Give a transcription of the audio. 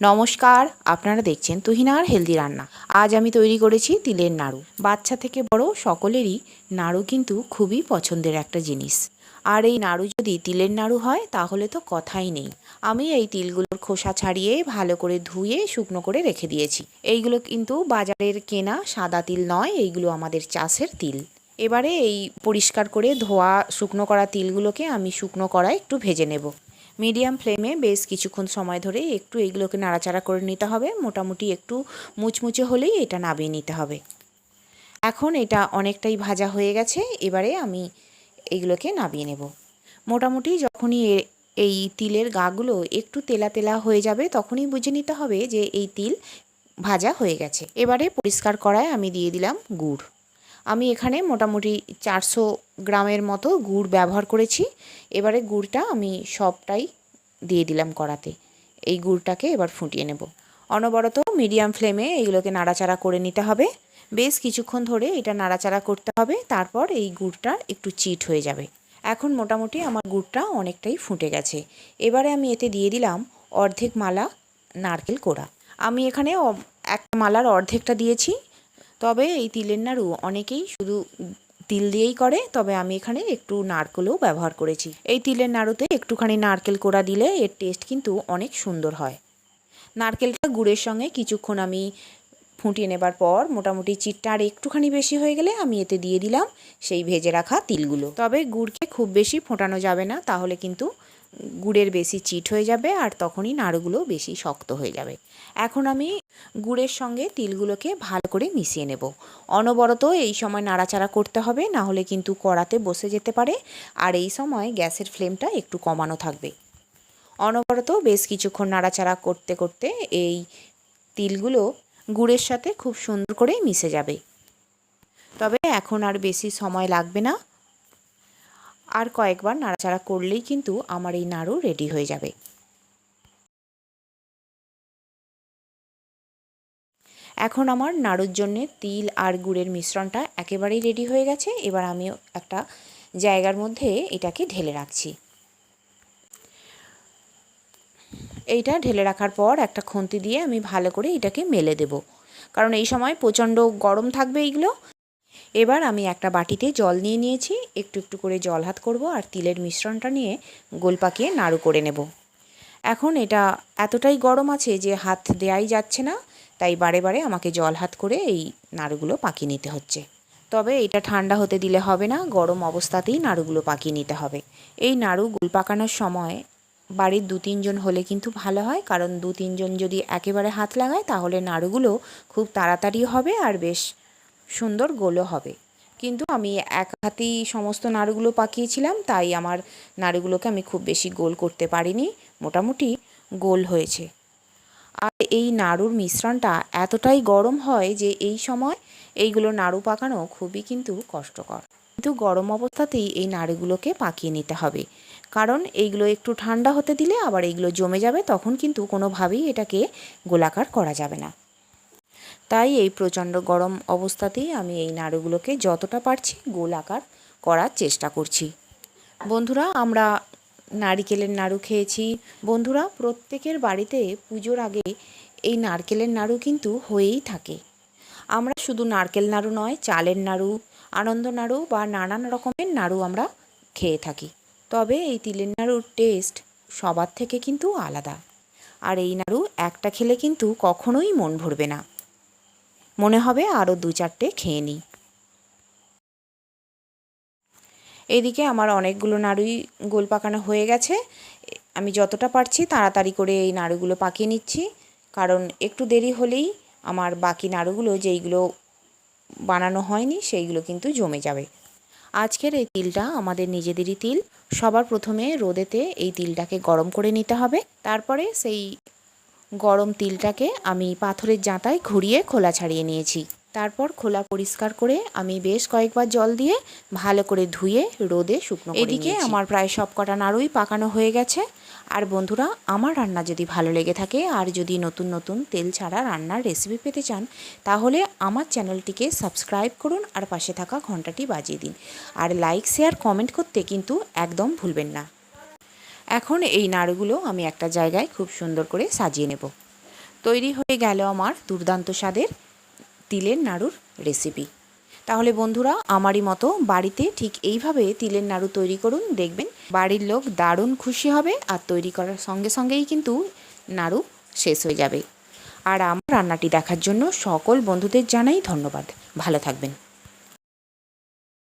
নমস্কার, আপনারা দেখছেন তুহিনার হেলদি রান্না। আজ আমি তৈরি করেছি তিলের নাড়ু। বাচ্চা থেকে বড় সকলেরই নাড়ু কিন্তু খুবই পছন্দের একটা জিনিস। আর এই নাড়ু যদি তিলের নাড়ু হয়, তাহলে তো কথাই নেই। আমি এই তিলগুলোর খোসা ছাড়িয়ে ভালো করে ধুয়ে শুকনো করে রেখে দিয়েছি। এইগুলো কিন্তু বাজারের কেনা সাদা তিল নয়, এইগুলো আমাদের চাষের তিল। এবারে এই পরিষ্কার করে ধোয়া শুকনো করা তিলগুলোকে আমি শুকনো করায় একটু ভেজে নেব। মিডিয়াম ফ্লেমে বেশ কিছুক্ষণ সময় ধরে একটু এগুলোকে নাড়াচাড়া করে নিতে হবে। মোটামুটি একটু মুচমুচে হলেই এটা নামিয়ে নিতে হবে। এখন এটা অনেকটাই ভাজা হয়ে গেছে, এবারে আমি এইগুলোকে নামিয়ে নেব। মোটামুটি যখনই এই তিলের গাগুলো একটু তেলা তেলা হয়ে যাবে, তখনই বুঝে নিতে হবে যে এই তিল ভাজা হয়ে গেছে। এবারে পরিষ্কার করায় আমি দিয়ে দিলাম গুড়। আমি এখানে মোটামুটি চারশো গ্রামের মতো গুড় ব্যবহার করেছি। এবারে গুড়টা আমি সবটাই দিয়ে দিলাম কড়াতে। এই গুড়টাকে এবার ফুটিয়ে নেব। অনবরত মিডিয়াম ফ্লেমে এইগুলোকে নাড়াচাড়া করে নিতে হবে। বেশ কিছুক্ষণ ধরে এটা নাড়াচাড়া করতে হবে, তারপর এই গুড়টা একটু চিট হয়ে যাবে। এখন মোটামুটি আমার গুড়টা অনেকটাই ফুটে গেছে। এবারে আমি এতে দিয়ে দিলাম অর্ধেক মালা নারকেল কোড়া। আমি এখানে একটা মালার অর্ধেকটা দিয়েছি। তবে এই তিলের নাড়ু অনেকেই শুধু তিল দিয়েই করে, তবে আমি এখানে একটু নারকেলও ব্যবহার করেছি। এই তিলের নাড়ুতে একটুখানি নারকেল কোড়া দিলে এর টেস্ট কিন্তু অনেক সুন্দর হয়। নারকেলটা গুড়ের সঙ্গে কিছুক্ষণ আমি ফুটিয়ে নেবার পর মোটামুটি চিটটা আর একটুখানি বেশি হয়ে গেলে আমি এতে দিয়ে দিলাম সেই ভেজে রাখা তিলগুলো। তবে গুড়কে খুব বেশি ফোটানো যাবে না, তাহলে কিন্তু গুড়ের বেশি চিট হয়ে যাবে আর তখনই নাড়ুগুলো বেশি শক্ত হয়ে যাবে। এখন আমি গুড়ের সঙ্গে তিলগুলোকে ভালো করে মিশিয়ে নেব। অনবরত এই সময় নাড়াচাড়া করতে হবে, না হলে কিন্তু কড়াতে বসে যেতে পারে। আর এই সময় গ্যাসের ফ্লেমটা একটু কমানো থাকবে। অনবরত বেশ কিছুক্ষণ নাড়াচাড়া করতে করতে এই তিলগুলো গুড়ের সাথে খুব সুন্দর করে মিশে যাবে। তবে এখন আর বেশি সময় লাগবে না। আর কয়েকবার নাড়াচাড়া করলেই কিন্তু আমার এই নাড়ু রেডি হয়ে যাবে। এখন আমার নাড়ুর জন্যে তিল আর গুড়ের মিশ্রণটা একেবারেই রেডি হয়ে গেছে। এবার আমি একটা জায়গার মধ্যে এটাকে ঢেলে রাখছি। এইটা ঢেলে রাখার পর একটা খুন্তি দিয়ে আমি ভালো করে এটাকে মেলে দেব। কারণ এই সময় প্রচণ্ড গরম থাকবে এইগুলো। এবার আমি একটা বাটিতে জল নিয়ে নিয়েছি। একটু একটু করে জল হাত করব আর তিলের মিশ্রণটা নিয়ে গোল পাকিয়ে নাড়ু করে নেব। এখন এটা এতটাই গরম আছে যে হাত দেয়াই যাচ্ছে না। তাই বারে বারে আমাকে জল হাত করে এই নাড়ুগুলো পাকিয়ে নিতে হচ্ছে। তবে এটা ঠান্ডা হতে দিলে হবে না, গরম অবস্থাতেই নাড়ুগুলো পাকিয়ে নিতে হবে। এই নাড়ু গুল পাকানোর সময় বাড়ির দু তিনজন হলে কিন্তু ভালো হয়, কারণ দু তিনজন যদি একেবারে হাত লাগায় তাহলে নাড়ুগুলো খুব তাড়াতাড়ি হবে আর বেশ সুন্দর গোলও হবে। কিন্তু আমি এক হাতেই সমস্ত নাড়ুগুলো পাকিয়েছিলাম, তাই আমার নাড়ুগুলোকে আমি খুব বেশি গোল করতে পারিনি। মোটামুটি গোল হয়েছে। আর এই নাড়ুর মিশ্রণটা এতটাই গরম হয় যে এই সময় এইগুলো নাড়ু পাকানো খুবই কিন্তু কষ্টকর। কিন্তু গরম অবস্থাতেই এই নাড়ুগুলোকে পাকিয়ে নিতে হবে। কারণ এইগুলো একটু ঠান্ডা হতে দিলে আবার এইগুলো জমে যাবে, তখন কিন্তু কোনোভাবেই এটাকে গোলাকার করা যাবে না। তাই এই প্রচণ্ড গরম অবস্থাতেই আমি এই নাড়ুগুলোকে যতটা পারছি গোল আকার করার চেষ্টা করছি। বন্ধুরা, আমরা নারিকেলের নাড়ু খেয়েছি। বন্ধুরা, প্রত্যেকের বাড়িতে পুজোর আগে এই নারকেলের নাড়ু কিন্তু হয়েই থাকে। আমরা শুধু নারকেল নাড়ু নয়, চালের নাড়ু, আনন্দ নাড়ু বা নানান রকমের নাড়ু আমরা খেয়ে থাকি। তবে এই তিলের নাড়ুর টেস্ট সবার থেকে কিন্তু আলাদা। আর এই নাড়ু একটা খেলে কিন্তু কখনোই মন ভরবে না। মনে হবে আরও দু চারটে খেয়ে নিই। এদিকে আমার অনেকগুলো নাড়ুই গোল পাকানো হয়ে গেছে। আমি যতটা পারছি তাড়াতাড়ি করে এই নাড়ুগুলো পাকিয়ে নিচ্ছি। কারণ একটু দেরি হলেই আমার বাকি নাড়ুগুলো যেইগুলো বানানো হয়নি সেইগুলো কিন্তু জমে যাবে। আজকের এই তিলটা আমাদের নিজেদেরই তিল। সবার প্রথমে রোদেতে এই তিলটাকে গরম করে নিতে হবে। তারপরে সেই গরম তিলটাকে আমি পাথরের জাঁতায় ঘুরিয়ে খোলা ছাড়িয়ে নিয়েছি। তারপর খোলা পরিষ্কার করে আমি বেশ কয়েকবার জল দিয়ে ভালো করে ধুয়ে রোদে শুকনো এদিকে আমার প্রায় সব কটা নাড়ুই পাকানো হয়ে গেছে। আর বন্ধুরা আমার রান্না যদি ভালো লেগে থাকে আর যদি নতুন নতুন তেল ছাড়া রান্নার রেসিপি পেতে চান তাহলে আমার চ্যানেলটিকে সাবস্ক্রাইব করুন আর পাশে থাকা ঘন্টাটি বাজিয়ে দিন। আর লাইক শেয়ার কমেন্ট করতে কিন্তু একদম ভুলবেন না। এখন এই নাড়ুগুলো আমি একটা জায়গায় খুব সুন্দর করে সাজিয়ে নেব। তৈরি হয়ে গেল আমার দুর্দান্ত স্বাদের তিলের নাড়ুর রেসিপি তাহলে বন্ধুরা, আমারই মতো বাড়িতে ঠিক এইভাবে তিলের নাড়ু তৈরি করুন, দেখবেন বাড়ির লোক দারুণ খুশি হবে আর তৈরি করার সঙ্গে সঙ্গেই কিন্তু নাড়ু শেষ হয়ে যাবে। আর আমার রান্নাটি দেখার জন্য সকল বন্ধুদের জানাই ধন্যবাদ। ভালো থাকবেন।